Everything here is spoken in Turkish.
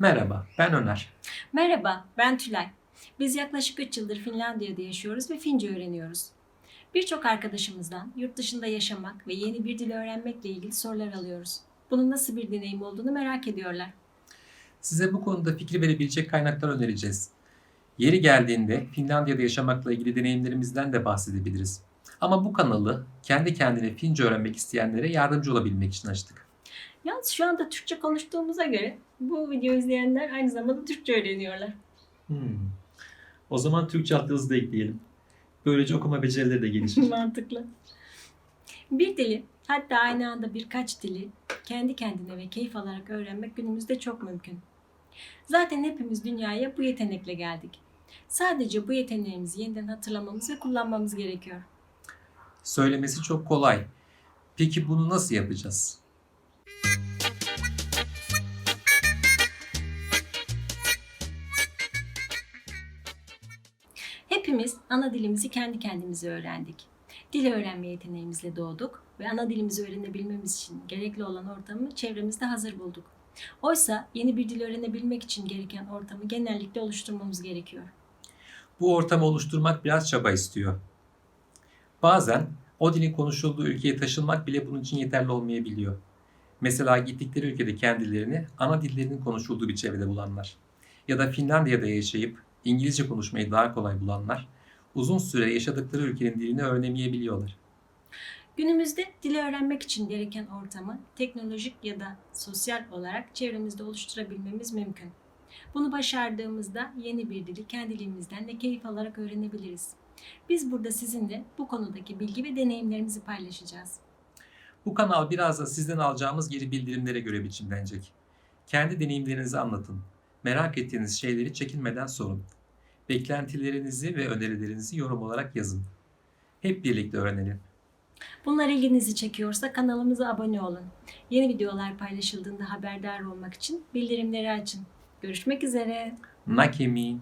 Merhaba, ben Öner. Merhaba, ben Tülay. Biz yaklaşık 3 yıldır Finlandiya'da yaşıyoruz ve Fince öğreniyoruz. Birçok arkadaşımızdan yurt dışında yaşamak ve yeni bir dil öğrenmekle ilgili sorular alıyoruz. Bunun nasıl bir deneyim olduğunu merak ediyorlar. Size bu konuda fikri verebilecek kaynaklar önereceğiz. Yeri geldiğinde Finlandiya'da yaşamakla ilgili deneyimlerimizden de bahsedebiliriz. Ama bu kanalı kendi kendine Fince öğrenmek isteyenlere yardımcı olabilmek için açtık. Yalnız şu anda Türkçe konuştuğumuza göre bu video izleyenler aynı zamanda Türkçe öğreniyorlar. Hmm. O zaman Türkçe altyazı da ekleyelim. Böylece okuma becerileri de gelişir. Mantıklı. Bir dili, hatta aynı anda birkaç dili kendi kendine ve keyif alarak öğrenmek günümüzde çok mümkün. Zaten hepimiz dünyaya bu yetenekle geldik. Sadece bu yeteneğimizi yeniden hatırlamamız ve kullanmamız gerekiyor. Söylemesi çok kolay. Peki bunu nasıl yapacağız? Hepimiz ana dilimizi kendi kendimize öğrendik. Dil öğrenme yeteneğimizle doğduk ve ana dilimizi öğrenebilmemiz için gerekli olan ortamı çevremizde hazır bulduk. Oysa yeni bir dil öğrenebilmek için gereken ortamı genellikle oluşturmamız gerekiyor. Bu ortamı oluşturmak biraz çaba istiyor. Bazen o dilin konuşulduğu ülkeye taşınmak bile bunun için yeterli olmayabiliyor. Mesela gittikleri ülkede kendilerini ana dillerinin konuşulduğu bir çevrede bulanlar ya da Finlandiya'da yaşayıp İngilizce konuşmayı daha kolay bulanlar uzun süre yaşadıkları ülkenin dilini öğrenemeyebiliyorlar. Günümüzde dili öğrenmek için gereken ortamı teknolojik ya da sosyal olarak çevremizde oluşturabilmemiz mümkün. Bunu başardığımızda yeni bir dili kendi dilimizden de keyif alarak öğrenebiliriz. Biz burada sizinle bu konudaki bilgi ve deneyimlerimizi paylaşacağız. Bu kanal biraz da sizden alacağımız geri bildirimlere göre biçimlenecek. Kendi deneyimlerinizi anlatın. Merak ettiğiniz şeyleri çekinmeden sorun. Beklentilerinizi ve önerilerinizi yorum olarak yazın. Hep birlikte öğrenelim. Bunlar ilginizi çekiyorsa kanalımıza abone olun. Yeni videolar paylaşıldığında haberdar olmak için bildirimleri açın. Görüşmek üzere. Nakemi.